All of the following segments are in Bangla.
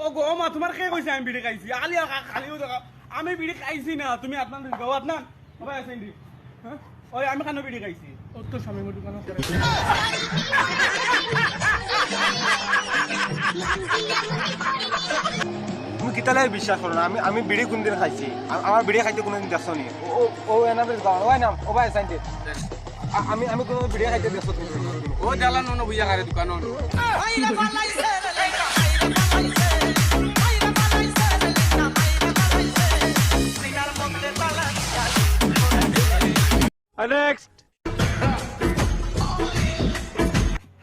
ও গো মা তোমার কে কইছে আমি বিড়ি খাইছি? আলি খালিও দেখা আমি বিড়ি খাইছি না তুমি আপনার গাও আপনার সবাই আছেন দি? হ্যাঁ? ওই আমি কেন বিড়ি খাইছি? ও তো স্বামী দোকানত করে তুমি কিতালে বিশ্বাস করো না? আমি আমি বিড়ি কোনদিন খাইছি? আমার বিড়ি খাইতে কোনোদিন দেখছ নি। ও ও এনাদের গাঁও ওই নাম ও ভাই সাইন্টে আমি আমি কোনো বিড়ি খাইতে দেখছ তুমি ও জ্বালা নো বুঝা করে দোকান নেক্সট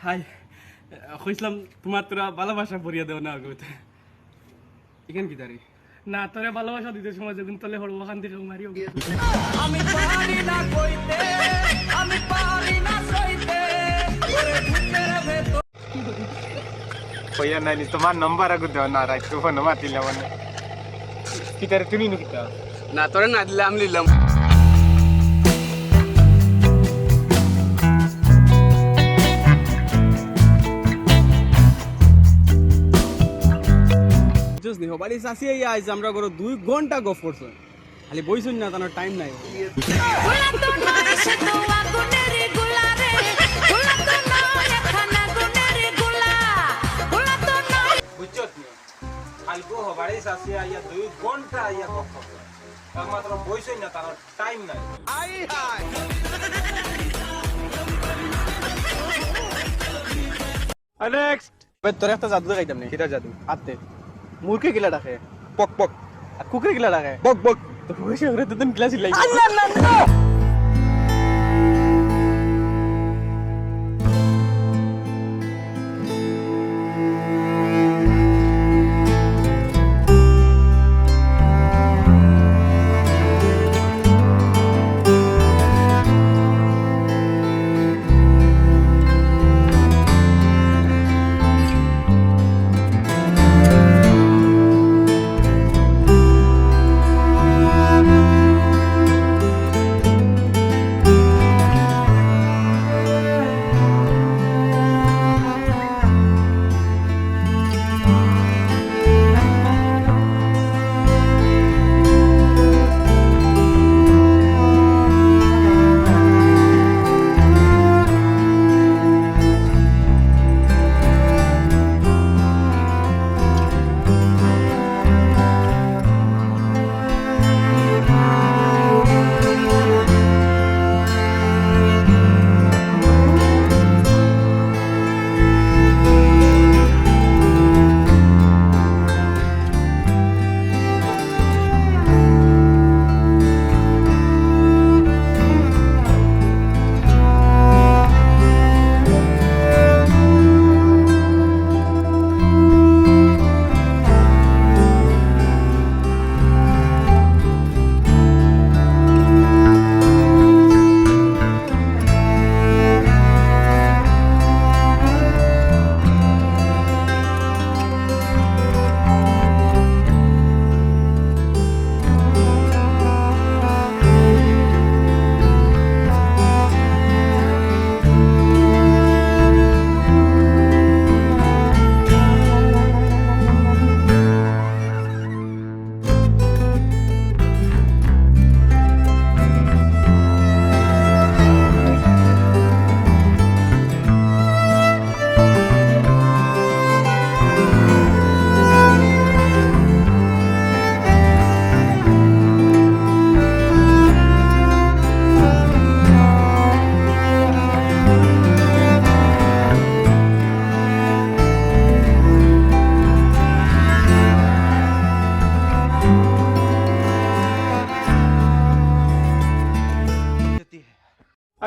হাই কইছিলাম তোমার তোরা ভালোবাসা ভরিয়া দেও না আগত এখান কি দাঁড়ি না তোরে ভালোবাসা দিতে সময় যখন তলে হড়বো ওখান থেকে মারিও কইয়া নাই তোমার নাম্বার আগু দেও না রাইট ফোন মাতিলে মানে কিতারে তুমি নি কিতা না তোরে না দিলে আমি নিলাম সাসি আইয়া আইছে আমরা করো দুই ঘণ্টা গফ করছ। খালি বইছুন না তার টাইম নাই। গোলা তো নয় সে তো আগুনের গোলা রে গোলা তো নয় খানা গুনের গোলা। গোলা তো নয়। বুঝছ তুমি কালকে হবাড়ি সাসি আইয়া দুই ঘণ্টা আইয়া গপ একমাত্র বইছই না তার টাইম নাই। নেক্সট। তোর একটা জাদু দেখাইতাম নি কিটা জাদু হাতে। মুরকে গিলা ডাকে। পক পক। আর কুকুরে গিলা ডাকে। বক বক তো করে দুদিন ক্লাস লাই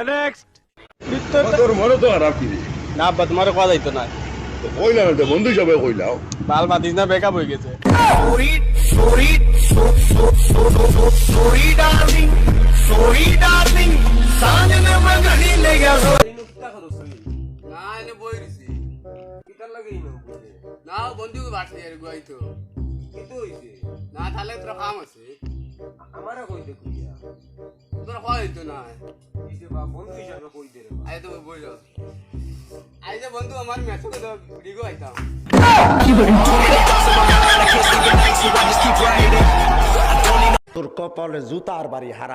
নেক্সট তোর মনে তো খারাপ কি না আব্বা তোমার কথা যাইতো না। কইলাম তো বন্ধু হিসাবে কইলাও। বাল মাতিস না বেকআপ হয়ে গেছে। না এনে বই দিছি। না বন্ধু বাড়ছে আর গুয়াই তো। না তাহলে তোর কাম আছে। আমারে কই দে কুইয়া। তোর হয় তো না বা বন্ধু হিসাবে কই দে আই তো বই আই যে বন্ধু আমার মেসে দাও ভিডিও আইতাম তোর কপালে জুতা বাড়ি হারা।